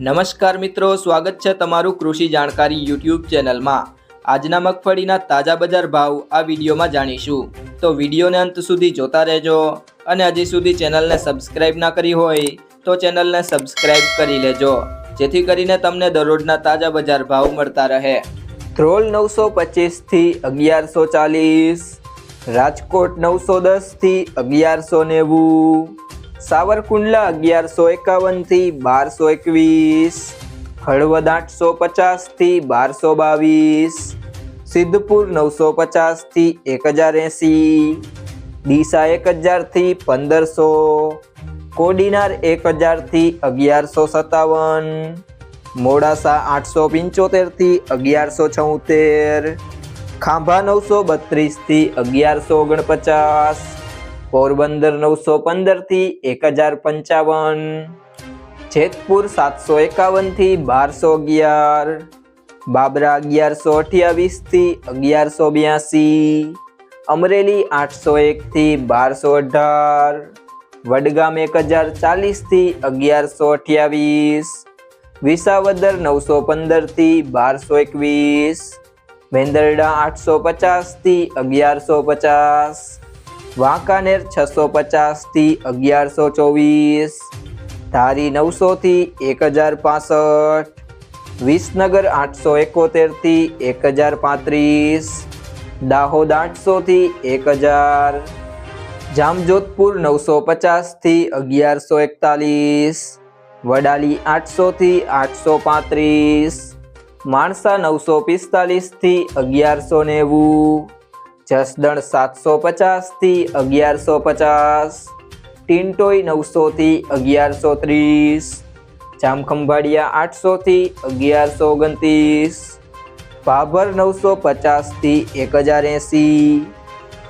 નમસ્કાર મિત્રો, સ્વાગત છે તમારું કૃષિ જાણકારી યુટ્યુબ ચેનલમાં. આજના મગફળીના તાજા બજાર ભાવ આ વિડીયોમાં જાણીશું. તો વિડીયોને અંત સુધી જોતા રહેજો અને હજી સુધી ચેનલને સબસ્ક્રાઇબ ના કરી હોય તો ચેનલને સબસ્ક્રાઇબ કરી લેજો, જેથી કરીને તમને દરરોજના તાજા બજાર ભાવ મળતા રહે. ધ્રોલ નવસો પચીસથી અગિયારસો ચાલીસ, રાજકોટ નવસો દસથી અગિયારસો નેવું સાવરકુંડલા અગિયારસો એકાવનથી બારસો એકવીસ, હળવદ આઠસો પચાસથી બારસો બાવીસ, સિદ્ધપુર નવસો પચાસથી એક હજાર એંસી, ડીસા એક હજારથી પંદરસો, કોડીનાર એક હજારથી અગિયારસો સત્તાવન, મોડાસા આઠસો પંચોતેરથી અગિયારસો છોતેર, ખાંભા નવસો બત્રીસથી અગિયારસો ઓગણપચાસ પોરબંદર નવસો પંદરથી એક હજાર પંચાવન. જેતપુર સાતસો એકાવનથી બારસો અગિયાર. બાબરા અગિયારસો અઠ્યાવીસથી અગિયારસો બ્યાસી. અમરેલી આઠસો એકથી બારસો અઢાર. વડગામ એક હજાર ચાલીસથી અગિયારસો અઠ્યાવીસ. વિસાવદર નવસો પંદરથી બારસો એકવીસ. વેંદરડા આઠસો પચાસથી અગિયારસો પચાસ. વાંકાનેર છસો પચાસથી અગિયારસો ચોવીસ, ધારી નવસોથી એક હજાર પાસઠ, વિસનગર આઠસો એકોતેરથી એક હજાર પાંત્રીસ, દાહોદ આઠસોથી એક હજાર જામજોધપુર નવસો પચાસથી અગિયારસો એકતાલીસ, વડાલી આઠસોથી આઠસો પાંત્રીસ, માણસા નવસો પિસ્તાલીસથી અગિયારસો નેવું જસદણ સાતસો પચાસથી અગિયારસો પચાસ ટિન્ટોઈ નવસોથી અગિયારસો ત્રીસ જામખંભાળિયા આઠસોથી અગિયારસો ઓગણત્રીસ ભાભર નવસો પચાસથી એક હજાર એંસી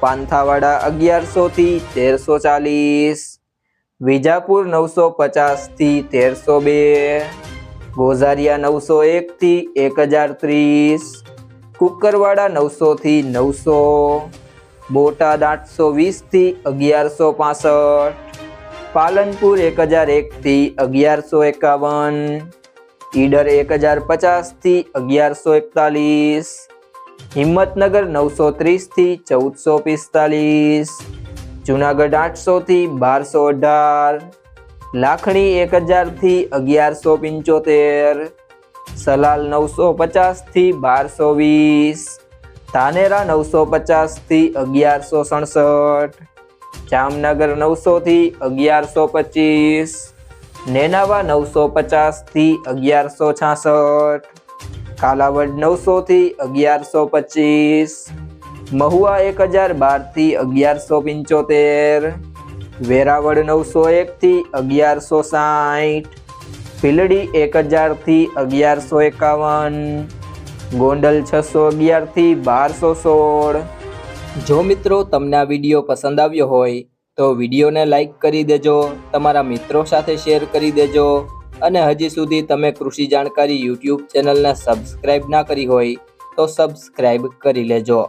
પાંથાવાડા અગિયારસોથી તેરસો ચાલીસ વિજાપુર નવસો પચાસથી તેરસો બે ગોઝારિયા નવસો એકથી એક હજાર ત્રીસ કુકરવાડા નવસોથી નવસો, બોટાદ આઠસો વીસથી અગિયારસો પાસઠ, પાલનપુર એક હજાર એકથી અગિયારસો એકાવન, ઈડર એક હજાર પચાસથી અગિયારસો એકતાલીસ, હિંમતનગર નવસો ત્રીસથી ચૌદસો પિસ્તાલીસ, જુનાગઢ આઠસોથી બારસો અઢાર, લાખણી એક હજારથી અગિયારસો પંચોતેર સલાલ નવસો પચાસથી બારસો વીસ. ધાનેરા નવસો પચાસથી અગિયારસો સડસઠ. જામનગર નવસોથી અગિયારસો પચીસ. નેનાવા નવસો પચાસથી અગિયારસો છાસઠ. કાલાવડ નવસોથી અગિયારસો પચીસ. મહુવા એક હજાર બારથી અગિયારસો પંચોતેર. વેરાવળ નવસો એકથી અગિયારસો સાઠ ભીલડી એક હજારથી અગિયારસો એકાવન, ગોંડલ છસો અગિયારથી બારસો સોળ. જો મિત્રો તમને આ વીડિયો પસંદ આવ્યો હોય, તો વિડીયોને લાઈક કરી દેજો, તમારા મિત્રો સાથે શેર કરી દેજો, અને હજી સુધી તમે કૃષિ જાણકારી યુટ્યુબ ચેનલને સબસ્ક્રાઇબ ના કરી હોય, તો સબસ્ક્રાઇબ કરી લેજો.